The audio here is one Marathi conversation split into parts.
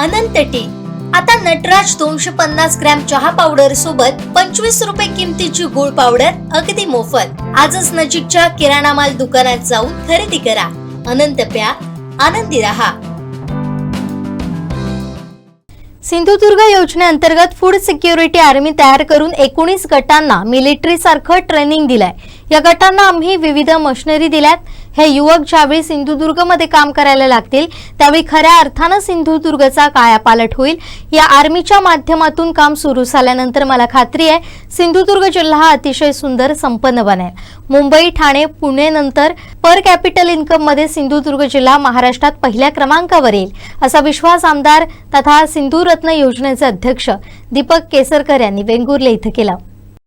अनंत टी. आता नटराज दोनशे पन्नास ग्रॅम चहा पावडर सोबत पंचवीस रुपये किमतीची गुळ पावडर अगदी मोफत. आजच नजीकच्या किराणा माल दुकानात जाऊन खरेदी करा. अनंत प्या. आनंदी रहा. सिंधुदुर्ग योजनेअंतर्गत फूड सिक्युरिटी आर्मी तयार करून एकोणीस गटांना मिलिटरी सारखं ट्रेनिंग दिलंय. या गटांना आम्ही विविध मशिनरी दिल्यात. हे युवक ज्यावेळी सिंधुदुर्गमध्ये काम करायला लागतील त्यावेळी खऱ्या अर्थानं सिंधुदुर्गचा कायापालट होईल. या आर्मीच्या माध्यमातून काम सुरू झाल्यानंतर मला खात्री आहे सिंधुदुर्ग जिल्हा हा अतिशय सुंदर संपन्न बनेल. मुंबई ठाणे पुणे नंतर पर कॅपिटल इन्कममध्ये सिंधुदुर्ग जिल्हा महाराष्ट्रात पहिल्या क्रमांकावर येईल असा विश्वास आमदार तथा सिंधुरत्न योजनेचे अध्यक्ष दीपक केसरकर यांनी वेंगुर्ले इथं केला.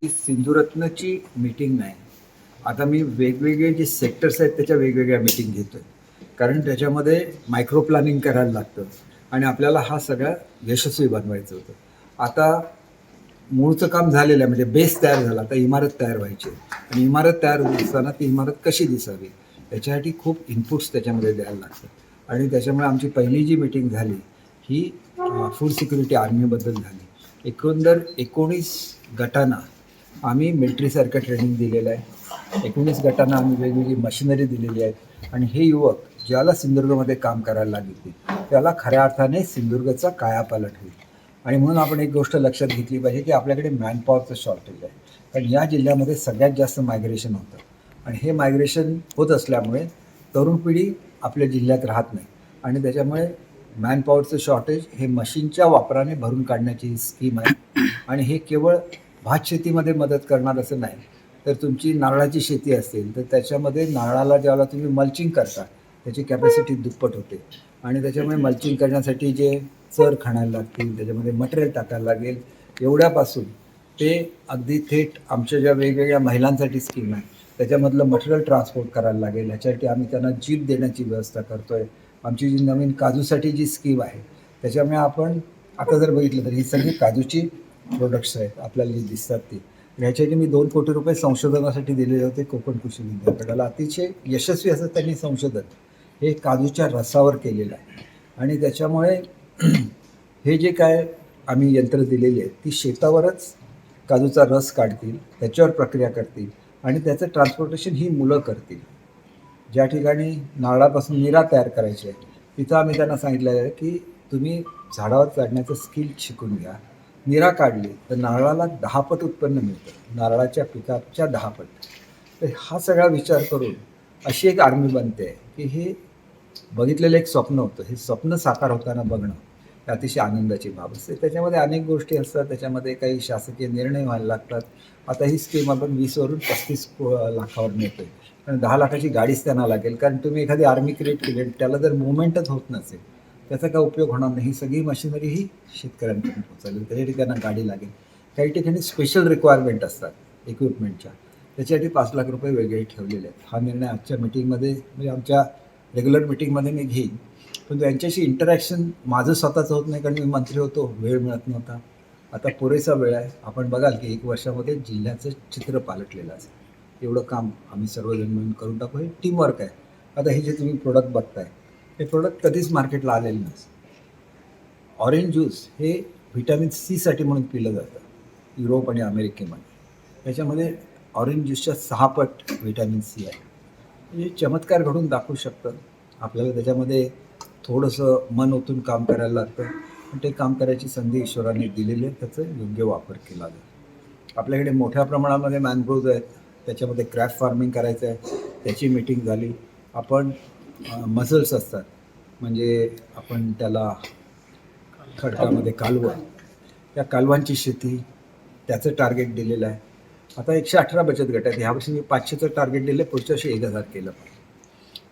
सिंधुरत्नची मीटिंग नाही. आता मी वेगवेगळे जे सेक्टर्स आहेत त्याच्या वेगवेगळ्या मीटिंग घेतो आहे कारण त्याच्यामध्ये मायक्रो प्लॅनिंग करायला लागतं. आणि आपल्याला हा सगळा यशस्वी बनवायचं होतं. आता मूळचं काम झालेलं आहे म्हणजे बेस तयार झाला आता इमारत तयार व्हायची आणि इमारत तयार होत असताना ती इमारत कशी दिसावी याच्यासाठी खूप इनपुट्स त्याच्यामध्ये द्यायला लागतात. आणि त्याच्यामुळे आमची पहिली जी मीटिंग झाली ही फूड सिक्युरिटी आर्मीबद्दल झाली. एकंदर एकोणीस गटांना आम्ही मिलिटरीसारखं ट्रेनिंग दिलेलं आहे. एकोणीस गटांना आम्ही वेगवेगळी मशिनरी दिलेली आहेत आणि हे युवक ज्याला सिंधुदुर्गमध्ये काम करायला लागले त्याला खऱ्या अर्थाने सिंधुदुर्गचा कायापालट होईल. आणि म्हणून आपण एक गोष्ट लक्षात घेतली पाहिजे की आपल्याकडे मॅनपॉवरचं शॉर्टेज आहे. कारण या जिल्ह्यामध्ये सगळ्यात जास्त मायग्रेशन होतं. आणि हे मायग्रेशन होत असल्यामुळे तरुण पिढी आपल्या जिल्ह्यात राहत नाही. आणि त्याच्यामुळे मॅनपॉवरचं शॉर्टेज हे मशीनच्या वापराने भरून काढण्याची स्कीम आहे. आणि हे केवळ भात शेतीमध्ये मदत करणार असं नाही. तर तुमची नारळाची शेती असेल तर त्याच्यामध्ये नारळाला ज्यावेळेला तुम्ही मल्चिंग करता त्याची कॅपॅसिटी दुप्पट होते. आणि त्याच्यामुळे मल्चिंग करण्यासाठी जे चर खाणायला लागतील त्याच्यामध्ये मटेरियल टाकायला लागेल एवढ्यापासून ते अगदी थेट आमच्या ज्या वेगवेगळ्या महिलांसाठी स्कीम आहे त्याच्यामधलं मटेरियल ट्रान्सपोर्ट करायला लागेल. याच्यासाठी आम्ही त्यांना जीप देण्याची व्यवस्था करतो आहे आमची जी नवीन काजूसाठी जी स्कीम आहे त्याच्यामुळे आपण आता जर बघितलं तर ही सगळी काजूची प्रोडक्ट्स आहेत आपल्याला जी दिसतात ती. याच्याने मी दोन कोटी रुपये संशोधनासाठी दिलेले होते कोकण कृषी विद्यापीठाला. अतिशय यशस्वी असं त्यांनी संशोधन हे काजूच्या रसावर केलेलं आहे. आणि त्याच्यामुळे हे जे काय आम्ही यंत्र दिलेली आहेत ती शेतावरच काजूचा रस काढतील त्याच्यावर प्रक्रिया करतील आणि त्याचं ट्रान्सपोर्टेशन ही मुलं करतील. ज्या ठिकाणी नारळापासून निरा तयार करायची आहे तिथं आम्ही त्यांना सांगितलेलं आहे की तुम्ही झाडावर चढण्याचं स्किल शिकून घ्या. निरा काढली तर नारळाला दहा पट उत्पन्न मिळतं. नारळाच्या पिकाच्या दहा पट. तर हा सगळा विचार करून अशी एक आर्मी बनते की हे बघितलेलं एक स्वप्न होतं. हे स्वप्न साकार होताना बघणं हे अतिशय आनंदाची बाब असते. त्याच्यामध्ये अनेक गोष्टी असतात. त्याच्यामध्ये काही शासकीय निर्णय व्हायला लागतात. आता ही स्कीम आपण वीसवरून पस्तीस लाखावर मिळते कारण दहा लाखाची गाडीच त्यांना लागेल. कारण तुम्ही एखादी आर्मी क्रिएट केली त्याला जर मुवमेंटच होत नसेल त्याचा काय उपयोग होणार नाही. ही सगळी मशिनरी ही शेतकऱ्यांपर्यंत पोहोचेल त्याच्यासाठी त्यांना गाडी लागेल. काही ठिकाणी स्पेशल रिक्वायरमेंट असतात इक्विपमेंटच्या त्याच्यासाठी पाच लाख रुपये वेगळे ठेवलेले आहेत. हा निर्णय आजच्या मिटिंगमध्ये म्हणजे आमच्या रेग्युलर मिटिंगमध्ये मी घेईन. पण त्यांच्याशी इंटरॅक्शन माझं स्वतःचं होत नाही कारण मी मंत्री होतो वेळ मिळत नव्हता. आता पुरेसा वेळ आहे. आपण बघाल की एक वर्षामध्ये जिल्ह्याचं चित्र पालटलेलं असेल एवढं काम आम्ही सर्वजण मिळून करून टाकू. हे टीमवर्क आहे. आता हे जे तुम्ही प्रोडक्ट बघताय हे प्रोडक्ट कधीच मार्केटला आलेलं नसतं ऑरेंज ज्यूस हे व्हिटॅमिन सीसाठी म्हणून पिलं जातं युरोप आणि अमेरिकेमध्ये. त्याच्यामध्ये ऑरेंज ज्यूसच्या सहा पट व्हिटॅमिन सी आहे. म्हणजे चमत्कार घडून दाखवू शकतं. आपल्याला त्याच्यामध्ये थोडंसं मन ओतून काम करायला लागतं. पण ते काम करायची संधी ईश्वराने दिलेली आहे त्याचं योग्य वापर केला जातो. आपल्याकडे मोठ्या प्रमाणामध्ये मॅनग्रोव्ज आहेत त्याच्यामध्ये क्रॅफ्ट फार्मिंग करायचं आहे त्याची मीटिंग झाली. आपण मसल्स असतात. म्हणजे आपण त्याला खडकामध्ये कालवं. या कालवांची शेती त्याचं टार्गेट दिलेलं आहे. आता एकशे अठरा बचत गट आहेत. ह्यावर्षी मी पाचशेचं टार्गेट दिलं पुढच्या वर्षी एक हजार केलं.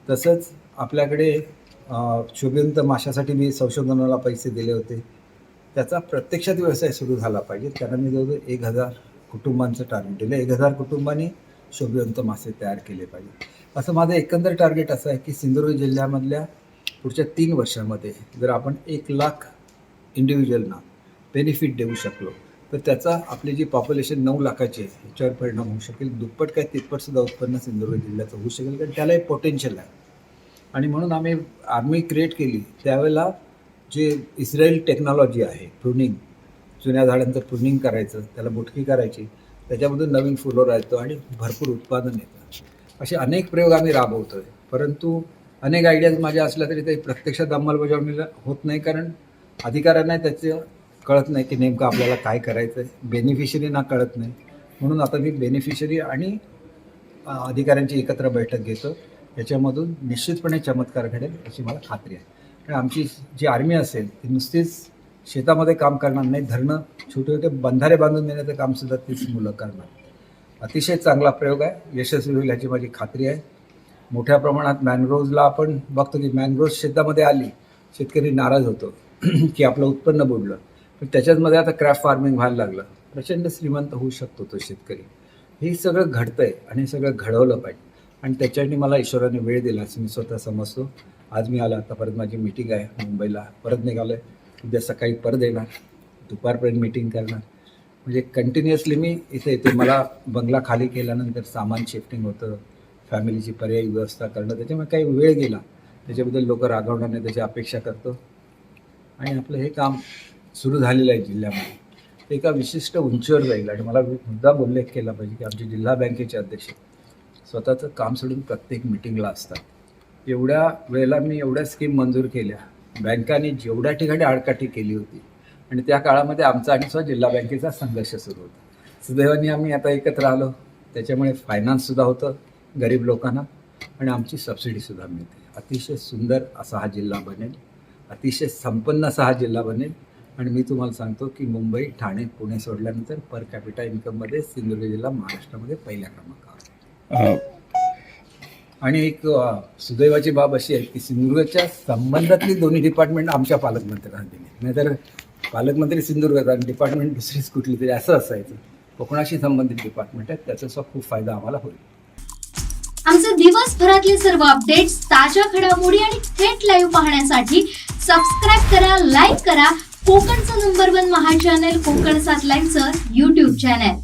तसंच आपल्याकडे अं, शोभिवंत माशासाठी मी संशोधनाला पैसे दिले होते. त्याचा प्रत्यक्षात व्यवसाय सुरू झाला पाहिजे. त्याला मी जवळजवळ एक हजार कुटुंबांचं टार्गेट दिलं एक हजार कुटुंबांनी शोभिवंत मासे तयार केले पाहिजे असं माझं एकंदर टार्गेट असं आहे की सिंधुदुर्ग जिल्ह्यामधल्या पुढच्या तीन वर्षामध्ये जर आपण एक लाख इंडिव्हिज्युअलना बेनिफिट देऊ शकलो तर त्याचा आपली जी पॉप्युलेशन नऊ लाखाची आहे याच्यावर परिणाम होऊ शकेल. दुप्पट काय तिप्पट सुद्धा उत्पन्न सिंधुदुर्ग जिल्ह्याचं होऊ शकेल कारण त्याला एक पोटेन्शियल आहे. आणि म्हणून आम्ही आर्मी क्रिएट केली त्यावेळेला जे इस्रायल टेक्नॉलॉजी आहे प्रुनिंग जुन्या झाडांचं प्रुनिंग करायचं त्याला बुटकी करायची त्याच्यामधून नवीन फुलं राहतो आणि भरपूर उत्पादन येतं. असे अनेक प्रयोग आम्ही राबवतो आहे परंतु अनेक आयडियाज माझ्या असल्या तरी ते प्रत्यक्षात अंमलबजावणीला होत नाही कारण अधिकाऱ्यांना त्याचं कळत नाही की नेमकं आपल्याला काय करायचं आहे बेनिफिशरीना कळत नाही. म्हणून आता मी बेनिफिशरी आणि अधिकाऱ्यांची एकत्र बैठक घेतो. याच्यामधून निश्चितपणे चमत्कार घडेल अशी मला खात्री आहे. कारण आमची जी आर्मी असेल ती नुसतीच शेतामध्ये काम करणार नाही. धरणं छोटे छोटे बंधारे बांधून देण्याचं कामसुद्धा तीच मुलं करणार. अतिशय चांगला प्रयोग आहे. यशस्वी होईल याची माझी खात्री आहे. मोठ्या प्रमाणात मॅनग्रोव्हजला आपण बघतो की मॅनग्रोव्ह शेतामध्ये आली शेतकरी नाराज होतो की आपलं उत्पन्न बुडलं. पण त्याच्याचमध्ये आता क्रॅफ्ट फार्मिंग व्हायला लागलं. प्रचंड श्रीमंत होऊ शकतो तो शेतकरी. हे सगळं घडतं आहे आणि हे सगळं घडवलं पाहिजे. आणि त्याच्याने मला ईश्वराने वेळ दिला असं मी स्वतः समजतो. आज मी आला आता परत माझी मीटिंग आहे मुंबईला. परत निघालो आहे उद्या सकाळी परत येणार. दुपारपर्यंत मीटिंग करणार. म्हणजे कंटिन्युअसली मी इथे येते. मला बंगला खाली केल्यानंतर सामान शिफ्टिंग होतं. फॅमिलीची पर्यायी व्यवस्था करणं. त्याच्यामुळे काही वेळ गेला. त्याच्याबद्दल लोक रागवण्याने त्याची अपेक्षा करतो. आणि आपलं हे काम सुरू झालेलं आहे जिल्ह्यामध्ये. ते एका विशिष्ट उंचीवर जाईल. आणि मला मुद्दा उल्लेख केला पाहिजे की आमचे जिल्हा बँकेचे अध्यक्ष स्वतःचं काम सोडून प्रत्येक मिटिंगला असतात. एवढ्या वेळेला मी एवढ्या स्कीम मंजूर केल्या. बँकांनी जेवढ्या ठिकाणी आडकाठी केली होती आणि त्या काळामध्ये आमचा आणि स्वतः जिल्हा बँकेचा संघर्ष सुरू होता. सुदैवाने आम्ही आता एकत्र आलो. त्याच्यामुळे फायनान्ससुद्धा होतं गरीब लोकांना आणि आमची सबसिडीसुद्धा मिळते. अतिशय सुंदर असा हा जिल्हा बनेल. अतिशय संपन्न असा हा जिल्हा बनेल. आणि मी तुम्हाला सांगतो की मुंबई ठाणे पुणे सोडल्यानंतर पर कॅपिटा इन्कममध्ये सिंधुदुर्ग जिल्हा महाराष्ट्रामध्ये पहिल्या क्रमांकावर. आणि एक सुदैवाची बाब अशी आहे की सिंधुदुर्गच्या संबंधातली दोन्ही डिपार्टमेंट आमच्या पालकमंत्र्यांना दिली. नाहीतर पालकमंत्री सिंधुदुर्गात आणि डिपार्टमेंट दुसरीच कुठली तरी असं असायचं. कोकणाशी संबंधित डिपार्टमेंट आहे त्याचा सुद्धा खूप फायदा आम्हाला होईल. आमचे दिवसभरातले सर्व अपडेट्स ताज्या घडामोडी आणि थेट लाईव्ह पाहण्यासाठी सबस्क्राईब करा लाईक करा. कोकणचं नंबर वन महा चॅनल कोकण सात लाईव्हचं युट्यूब चॅनल